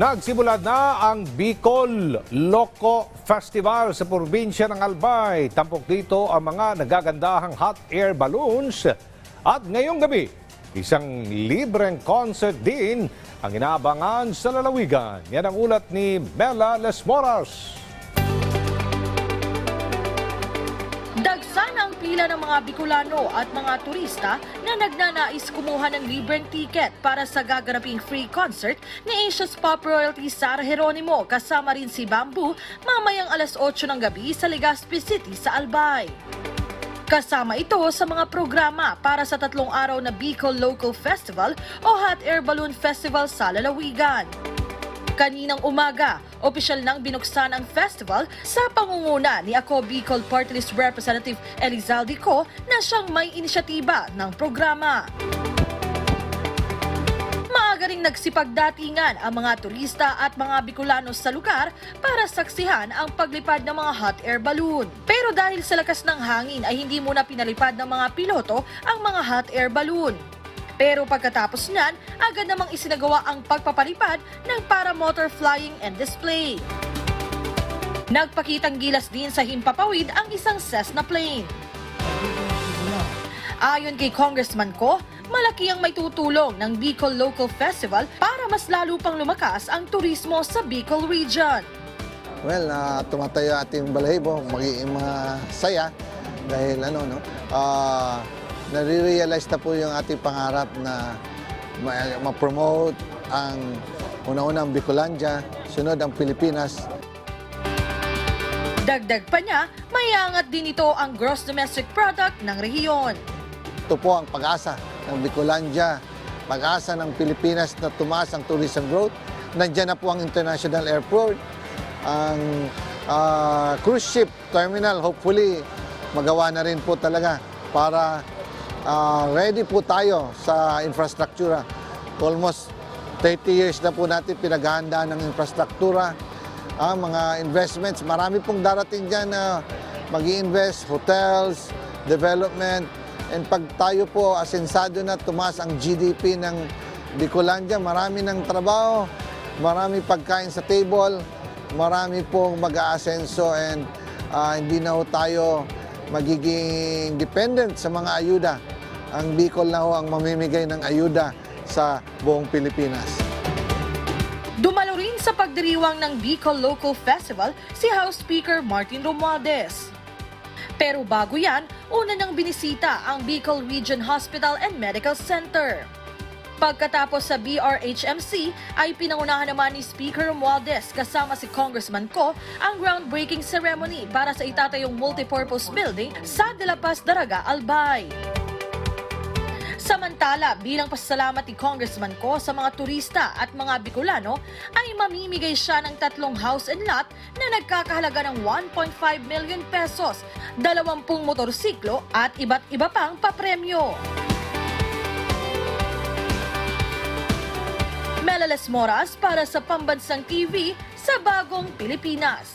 Nagsimula na ang Bicol Loco Festival sa probinsya ng Albay. Tampok dito ang mga nagagandahang hot air balloons. At ngayong gabi, isang libreng concert din ang inaabangan sa lalawigan. Yan ang ulat ni Mela Lesmoras. Pila ng mga Bicolano at mga turista na nagnanais kumuha ng libreng ticket para sa gaganaping free concert ni Asia's Pop Royalty Sara Geronimo kasama rin si Bamboo mamayang alas 8 ng gabi sa Legazpi City sa Albay. Kasama ito sa mga programa para sa tatlong araw na Bicol Local Festival o Hot Air Balloon Festival sa Lalawigan. Kaninang umaga, opisyal nang binuksan ang festival sa pangunguna ni Ako Bicol Party List Representative Elizalde Co na siyang may inisyatiba ng programa. Maaga ring nagsipagdatingan ang mga turista at mga Bicolano sa lugar para saksihan ang paglipad ng mga hot air balloon. Pero dahil sa lakas ng hangin ay hindi muna pinalipad ng mga piloto ang mga hot air balloon. Pero pagkatapos niyan, agad namang isinagawa ang pagpapalipad ng paramotor flying and display. Nagpakitang gilas din sa himpapawid ang isang Cessna plane. Ayon kay Congressman Ko, malaki ang may tutulong ng Bicol Local Festival para mas lalo pang lumakas ang turismo sa Bicol Region. Well, ah, tumatayo ating balahibo, magiging masaya dahil ano, no, ah, nare-realize na po yung ating pangarap na ma- ma-promote ang una-una ang Bicolandia, sunod ang Pilipinas, Dagdag pa niya, mayangat din ito ang gross domestic product ng rehiyon. Ito po ang pag-asa ng Bicolandia, pag-asa ng Pilipinas na tumaas ang tourism growth. Nandiyan na po ang international airport, ang ah, cruise ship terminal, hopefully magawa na rin po talaga para ah, ready po tayo sa infrastruktura. Almost 30 years na po natin pinaghahandaan ng infrastruktura, ang mga investments. Marami pong darating dyan na mag invest hotels, development, and pag tayo po asensado na tumaas ang GDP ng Bicolandia, marami ng trabaho, marami pagkain sa table, marami pong mag-aasenso and ah, hindi na ho tayo magiging dependent sa mga ayuda. Ang Bicol na ho ang mamimigay ng ayuda sa buong Pilipinas. Dumalo rin sa pagdiriwang ng Bicol Local Festival si House Speaker Martin Romualdez. Pero bago yan, una niyang binisita ang Bicol Region Hospital and Medical Center. Pagkatapos sa BRHMC ay pinangunahan naman ni Speaker Romualdez kasama si Congressman Ko ang groundbreaking ceremony para sa itatayong multipurpose building sa De La Paz, Daraga, Albay. Samantala, bilang pasasalamat ni Congressman Ko sa mga turista at mga Bicolano, ay mamimigay siya ng tatlong house and lot na nagkakahalaga ng 1.5 million pesos, 20 motorsiklo at iba't iba pang papremyo. Melales Moras para sa Pambansang TV sa Bagong Pilipinas.